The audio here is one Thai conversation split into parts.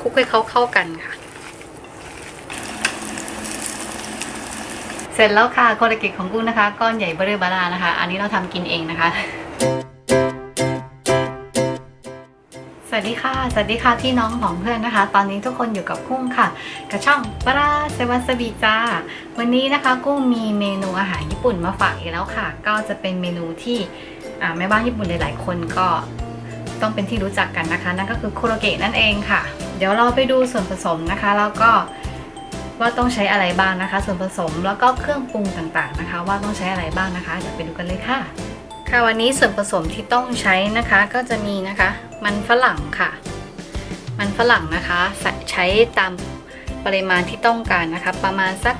คลุกให้เขาเข้ากันค่ะ เสร็จแล้วค่ะโคเรกิของกุ้งนะคะ ก้อนใหญ่เบอร์เรอบารานะคะ อันนี้เราทำกินเองนะคะสวัสดีค่ะ สวัสดีค่ะพี่น้องของเพื่อนนะคะ ตอนนี้ทุกคนอยู่กับกุ้งค่ะกระช่องปลาราเซวาสบีจ้า วันนี้นะคะกุ้งมีเมนูอาหารญี่ปุ่นมาฝากอีกแล้วค่ะ ก็จะเป็นเมนูที่แม่บ้านญี่ปุ่นหลายๆ คนก็ ต้องเป็นที่รู้จักกันนะคะ นั่นก็คือโคโรเกะนั่นเองค่ะ เดี๋ยวเราไปดูส่วนผสมนะคะ แล้วก็ว่าต้องใช้อะไรบ้างนะคะ ส่วนผสมแล้วก็เครื่องปรุงต่างๆนะคะ ว่าต้องใช้อะไรบ้างนะคะเดี๋ยวไปดูกันเลยค่ะ ค่ะวันนี้ส่วนผสมที่ต้องใช้นะคะก็จะมีนะคะ มันฝรั่งค่ะ มันฝรั่งนะคะใใช้ตามปริมาณที่ต้องการนะคะ ประมาณสัก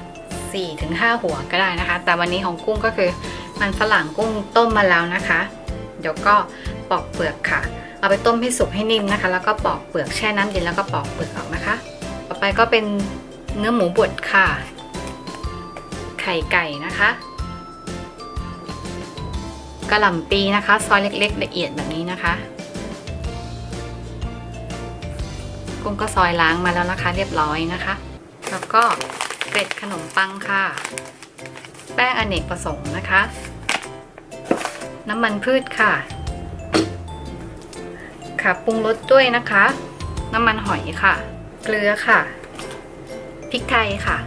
4-5 หัวก็ได้นะคะ แต่วันนี้ของกุ้งก็คือมันฝรั่งกุ้งต้มมาแล้วนะคะ เดี๋ยวก็ปอกเปลือกค่ะ เอาไปต้มให้สุกให้นิ่มนะคะ แล้วก็ปอกเปลือกแช่น้ำเย็นแล้วก็ปอกเปลือกออกนะคะ ต่อไปก็เป็นเนื้อหมูบดค่ะ ไข่ไก่นะคะกระหล่ำปีนะคะ ซอยเล็กๆละเอียดแบบนี้นะคะกุ้งก็ซอยล้างมาแล้วนะคะ เรียบร้อยนะคะ แล้วก็เกล็ดขนมปังค่ะ แป้งอเนกประสงค์นะคะ น้ำมันพืชค่ะ ค่ะปรุงรสด้วยนะคะ น้ำมันหอยค่ะ เกลือค่ะพริกไทยค่ะ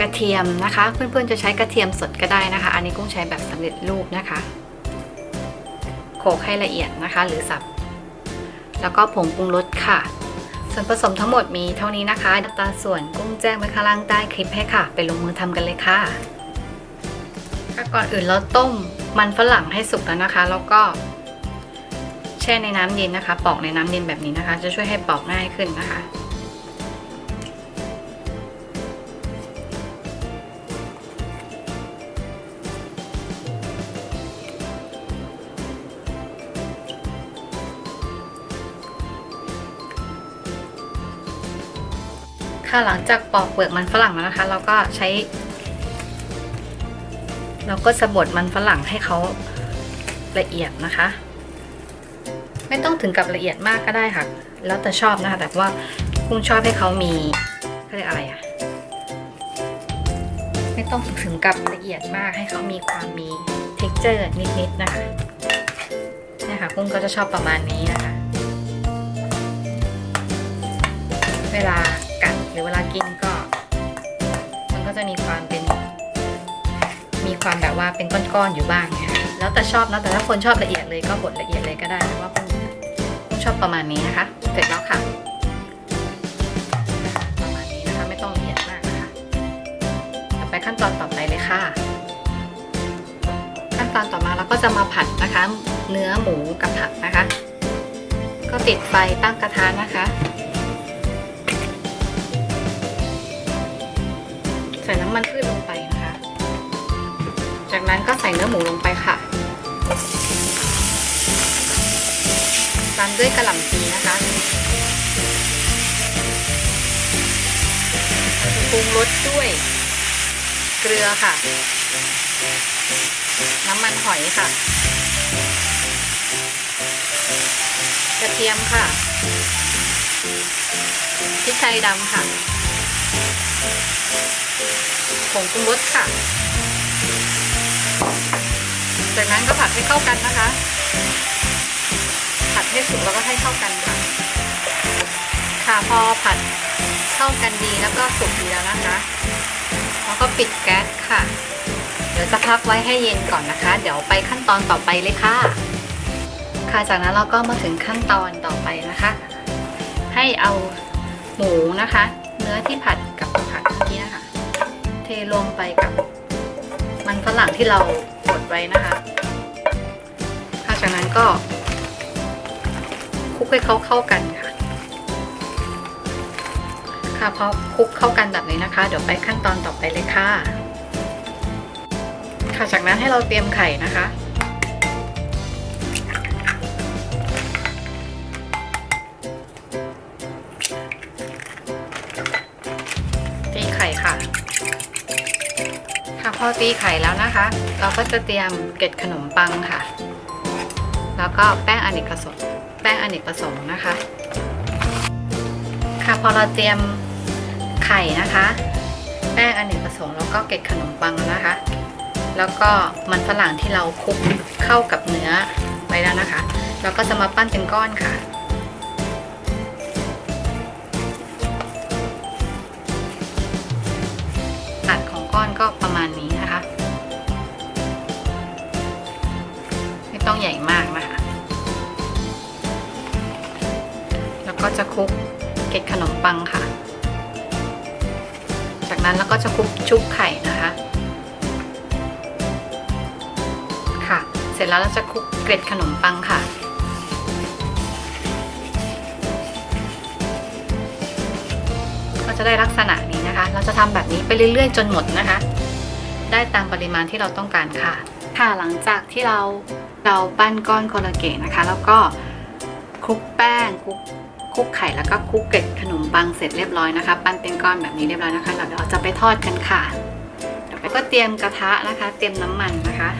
กระเทียมนะคะ เพื่อนๆจะใช้กระเทียมสดก็ได้นะคะ อันนี้กุ้งใช้แบบสำเร็จรูปนะคะโขลกให้ละเอียดนะคะ หรือสับ แล้วก็ผงปรุงรสค่ะ ส่วนผสมทั้งหมดมีเท่านี้นะคะอัตาส่วนกุ้งแจ้งไว้ข้างล่างใต้คลิปให้ค่ะ ไปลงมือทำกันเลยค่ะก่อนอื่นเราต้มมันฝรั่งให้สุกแล้วนะคะ แล้วก็ แช่ในน้ำเย็นนะคะ ปอกในน้ำเย็นแบบนี้นะคะ จะช่วยให้ปอกง่ายขึ้นนะคะ ค่ะหลังจากปอกเปลือกมันฝรั่งแล้วนะคะ เราก็ใช้ เราก็สะบดมันฝรั่งให้เขาละเอียดนะคะ ไม่ต้องถึงกับละเอียดมากก็ได้ค่ะ แล้วแต่ชอบนะคะ แต่ว่ากุ้งชอบให้เขามีเขาเรียกอะไรอะไม่ต้องถึงกับละเอียดมากให้เขามีความมี texture นิดๆนะคะนี่ค่ะกุ้งก็จะชอบประมาณนี้นะคะ เวลากัดหรือเวลากินก็ มันก็จะมีความเป็น มีความแบบว่าเป็นก้อนๆอยู่บ้างเนี่ยค่ะแล้วแต่ชอบนะแต่ถ้าคนชอบละเอียดเลยก็บดละเอียดเลยก็ได้แต่ว่า ชอบประมาณนี้นะคะ เสร็จแล้วค่ะ ประมาณนี้นะคะไม่ต้องละเอียดมากนะคะต่อไปขั้นตอนต่อไปเลยค่ะ ขั้นตอนต่อมาเราก็จะมาผัดนะคะ เนื้อหมูกับผักนะคะ ก็ติดไฟตั้งกระทะนะคะใส่น้ำมันพืชลงไปนะคะ จากนั้นก็ใส่เนื้อหมูลงไปค่ะ ตามด้วยกระหล่ำปีนะคะปรุงรสด้วย เกลือค่ะ น้ำมันหอยค่ะ กระเทียมค่ะพริกไทยดำค่ะผงปรุงรสค่ะ จากนั้นก็ผัดให้เข้ากันนะคะ ให้สุกแล้วก็ให้เข้ากันค่ะ ค่ะพอผัดเข้ากันดีแล้วก็สุกดีแล้วนะคะ แล้วก็ปิดแก๊สค่ะ เดี๋ยวจะพักไว้ให้เย็นก่อนนะคะ เดี๋ยวไปขั้นตอนต่อไปเลยค่ะ ค่ะจากนั้นเราก็มาถึงขั้นตอนต่อไปนะคะ ให้เอาหมูนะคะ เนื้อที่ผัดกับผักเมื่อกี้นะคะ เทลงไปกับมันฝรั่งที่เราบดไว้นะคะ ค่ะจากนั้นก็ ให้เขาเข้ากันค่ะค่ะพอคลุกเข้ากันแบบนี้นะคะ เดี๋ยวไปขั้นตอนต่อไปเลยค่ะ ค่ะจากนั้นให้เราเตรียมไข่นะคะตีไข่ค่ะ ค่ะพอตีไข่แล้วนะคะ เราก็จะเตรียมเกล็ดขนมปังค่ะ แล้วก็แป้งอเนกประสงค์ แป้งอเนกประสงค์นะคะ ค่ะพอเราเตรียมไข่นะคะ แป้งอเนกประสงค์แล้วก็เกล็ดขนมปังนะคะ แล้วก็มันฝรั่งที่เราคลุกเข้ากับเนื้อไว้แล้วนะคะ เราก็จะมาปั้นเป็นก้อนค่ะ ก็จะคลุกเกล็ดขนมปังค่ะ จากนั้นเราก็จะคลุกชุบไข่นะคะ ค่ะ เสร็จแล้วเราจะคลุกเกล็ดขนมปังค่ะก็จะได้ลักษณะนี้นะคะ เราจะทำแบบนี้ไปเรื่อยๆ จนหมดนะคะ ได้ตามปริมาณที่เราต้องการค่ะ ค่ะ หลังจากที่เราเราปั้นก้อนโคลาเกตนะคะ แล้วก็คลุกแป้งคลุก คลุกไข่แล้วก็คลุกเกล็ดขนมปังเสร็จเรียบร้อยนะคะ ปั้นเป็นก้อนแบบนี้เรียบร้อยนะคะ เราเดี๋ยวจะไปทอดกันค่ะเดี๋ยวก็เตรียมกระทะนะคะ เตรียมน้ำมันนะคะ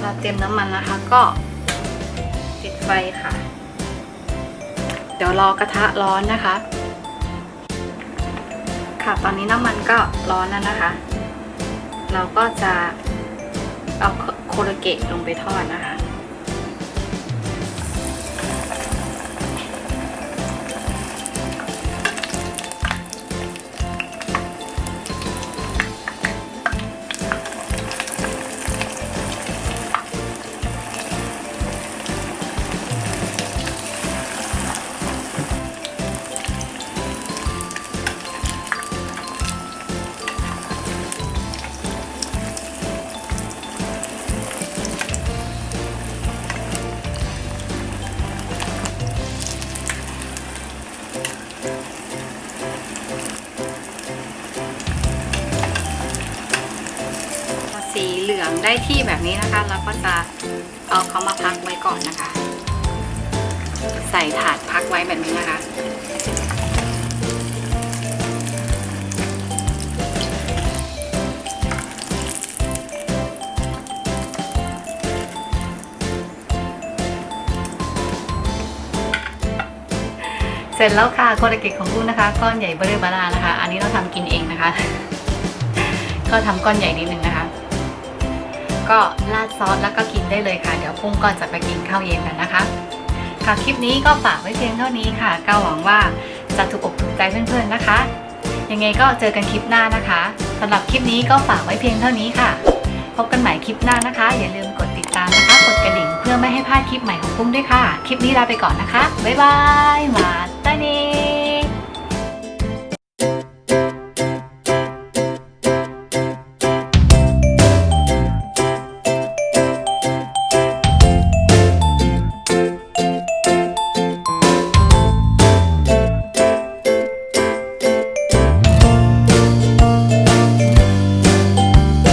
เราเตรียมน้ำมันนะคะก็ติดไฟค่ะ เดี๋ยวรอกระทะร้อนนะคะ ค่ะตอนนี้น้ำมันก็ร้อนแล้วนะคะ เราก็จะเอาโคโรเกะลงไปทอดนะคะ สีเหลืองได้ที่แบบนี้นะคะ เราก็จะเอาเขามาพักไว้ก่อนนะคะ ใส่ถาดพักไว้แบบนี้นะคะ เสร็จแล้วค่ะโคเรเกะของกุ้งนะคะ ก้อนใหญ่เบอร์เบอรานะคะ อันนี้เราทำกินเองนะคะ ก็ทำก้อนใหญ่นิดนึงนะคะ ก็ราดซอสแล้วก็กินได้เลยค่ะ เดี๋ยวกุ้งก็จะไปกินข้าวเย็นกันนะคะ ค่ะคลิปนี้ก็ฝากไว้เพียงเท่านี้ค่ะ ก็หวังว่าจะถูกอกถูกใจเพื่อนๆนะคะ ยังไงก็เจอกันคลิปหน้านะคะสำหรับคลิปนี้ก็ฝากไว้เพียงเท่านี้ค่ะ พบกันใหม่คลิปหน้านะคะ อย่าลืมกดติดตามนะคะ กดกระดิ่งเพื่อไม่ให้พลาดคลิปใหม่ของกุ้งด้วยค่ะ คลิปนี้ลาไปก่อนนะคะ บ๊ายบาย มาตั้